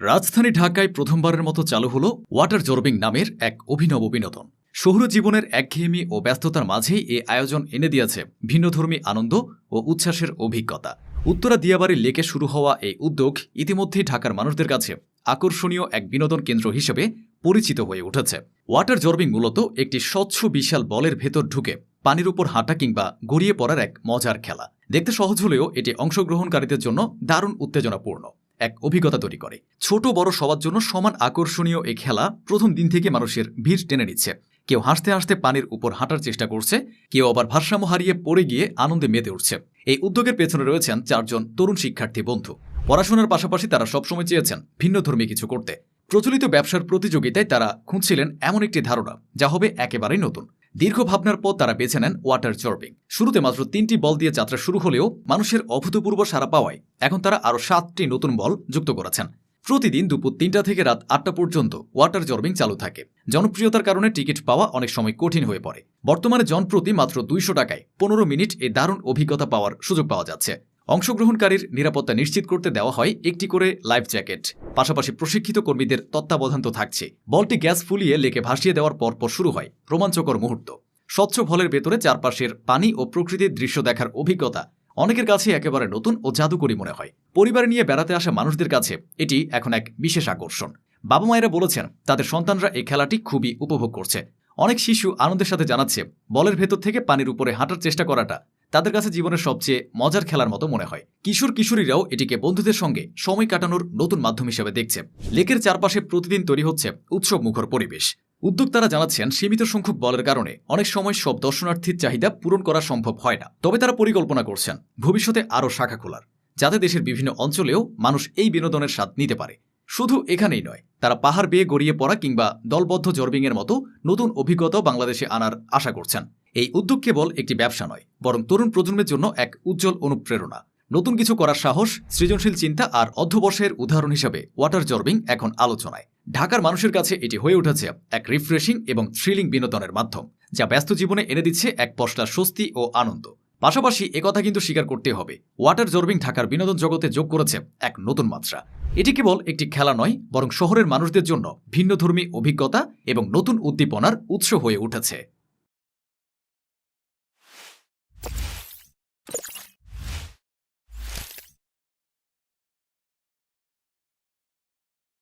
রাজধানী ঢাকায় প্রথমবারের মতো চালু হল ওয়াটার জর্বিং নামের এক অভিনব বিনোদন। শহুর জীবনের একঘেয়েমি ও ব্যস্ততার মাঝেই এই আয়োজন এনে দিয়েছে ভিন্নধর্মী আনন্দ ও উচ্ছ্বাসের অভিজ্ঞতা। উত্তরা দিয়াবাড়ি লেকে শুরু হওয়া এই উদ্যোগ ইতিমধ্যেই ঢাকার মানুষদের কাছে আকর্ষণীয় এক বিনোদন কেন্দ্র হিসেবে পরিচিত হয়ে উঠেছে। ওয়াটার জর্বিং মূলত একটি স্বচ্ছ বিশাল বলের ভেতর ঢুকে পানির উপর হাঁটা কিংবা গড়িয়ে পড়ার এক মজার খেলা। দেখতে সহজ হলেও এটি অংশগ্রহণকারীদের জন্য দারুণ উত্তেজনাপূর্ণ। এক অভিজ্ঞতা তৈরি করে। ছোট বড় সবার জন্য সমান আকর্ষণীয় এই খেলা প্রথম দিন থেকে মানুষের ভিড় টেনে নিচ্ছে। কেউ হাসতে হাসতে পানির উপর হাঁটার চেষ্টা করছে, কেউ আবার ভারসাম্য হারিয়ে পড়ে গিয়ে আনন্দে মেতে উঠছে। এই উদ্যোগের পেছনে রয়েছেন চারজন তরুণ শিক্ষার্থী বন্ধু। পড়াশোনার পাশাপাশি তারা সবসময় চেয়েছেন ভিন্ন ধর্মী কিছু করতে। প্রচলিত ব্যবসার প্রতিযোগিতায় তারা খুঁজছিলেন এমন একটি ধারণা, যা হবে একেবারেই নতুন। দীর্ঘ ভাবনার পর তারা বেছে নেন ওয়াটার জর্বিং শুরুতে মাত্র তিনটি বল দিয়ে যাত্রা শুরু হলেও মানুষের অভূতপূর্ব সারা পাওয়ায় এখন তারা আরও সাতটি নতুন বল যুক্ত করেছেন। প্রতিদিন দুপুর তিনটা থেকে রাত আটটা পর্যন্ত ওয়াটার জর্বিং চালু থাকে। জনপ্রিয়তার কারণে টিকিট পাওয়া অনেক সময় কঠিন হয়ে পড়ে। বর্তমানে জনপ্রতি মাত্র দুইশো টাকায় পনেরো মিনিট এই দারুণ অভিজ্ঞতা পাওয়ার সুযোগ পাওয়া যাচ্ছে। অংশগ্রহণকারীর নিরাপত্তা নিশ্চিত করতে দেওয়া হয় একটি করে লাইফ জ্যাকেট। পাশাপাশি প্রশিক্ষিত কর্মীদের তত্ত্বাবধান তো থাকছে। বলটি গ্যাস ফুলিয়ে লেকে ভাসিয়ে দেওয়ার পরপর শুরু হয় রোমাঞ্চকর মুহূর্ত। স্বচ্ছ ভলের ভেতরে চারপাশের পানি ও প্রকৃতির দৃশ্য দেখার অভিজ্ঞতা অনেকের কাছে একেবারে নতুন ও জাদুকরী মনে হয়। পরিবার নিয়ে বেড়াতে আসা মানুষদের কাছে এটি এখন এক বিশেষ আকর্ষণ। বাবা মায়েরা বলেছেন, তাদের সন্তানরা এই খেলাটি খুবই উপভোগ করছে। অনেক শিশু আনন্দের সাথে জানাচ্ছে, বলের ভেতর থেকে পানির উপরে হাঁটার চেষ্টা করাটা তাদের কাছে জীবনের সবচেয়ে মজার খেলার মতো মনে হয়। কিশোর কিশোরীরাও এটিকে বন্ধুদের সঙ্গে সময় কাটানোর নতুন মাধ্যম হিসেবে দেখছে। লেকের চারপাশে প্রতিদিন তৈরি হচ্ছে উৎসব মুখর পরিবেশ। উদ্যোক্তারা জানাচ্ছেন, সীমিত সংখ্যক বলের কারণে অনেক সময় সব দর্শনার্থীর চাহিদা পূরণ করা সম্ভব হয় না। তবে তারা পরিকল্পনা করছেন, ভবিষ্যতে আরও শাখা খোলার, যাতে দেশের বিভিন্ন অঞ্চলেও মানুষ এই বিনোদনের স্বাদ নিতে পারে। শুধু এখানেই নয়, তারা পাহাড় বেয়ে গড়িয়ে পড়া কিংবা দলবদ্ধ জর্বিংয়ের মতো নতুন অভিজ্ঞতাও বাংলাদেশে আনার আশা করছেন। এই উদ্যোগ কেবল একটি ব্যবসা নয়, বরং তরুণ প্রজন্মের জন্য এক উজ্জ্বল অনুপ্রেরণা। নতুন কিছু করার সাহস, সৃজনশীল চিন্তা আর অধ্যবসায়ের উদাহরণ হিসেবে ওয়াটার জর্বিং এখন আলোচনায়। ঢাকার মানুষের কাছে এটি হয়ে উঠেছে এক রিফ্রেশিং এবং থ্রিলিং বিনোদনের মাধ্যম, যা ব্যস্ত জীবনে এনে দিচ্ছে এক পশলা স্বস্তি ও আনন্দ। পাশাপাশি একথা কিন্তু স্বীকার করতে হবে, ওয়াটার জর্বিং ঢাকার বিনোদন জগতে যোগ করেছে এক নতুন মাত্রা। এটি কেবল একটি খেলা নয়, বরং শহরের মানুষদের জন্য ভিন্নধর্মী অভিজ্ঞতা এবং নতুন উদ্দীপনার উৎস হয়ে উঠেছে।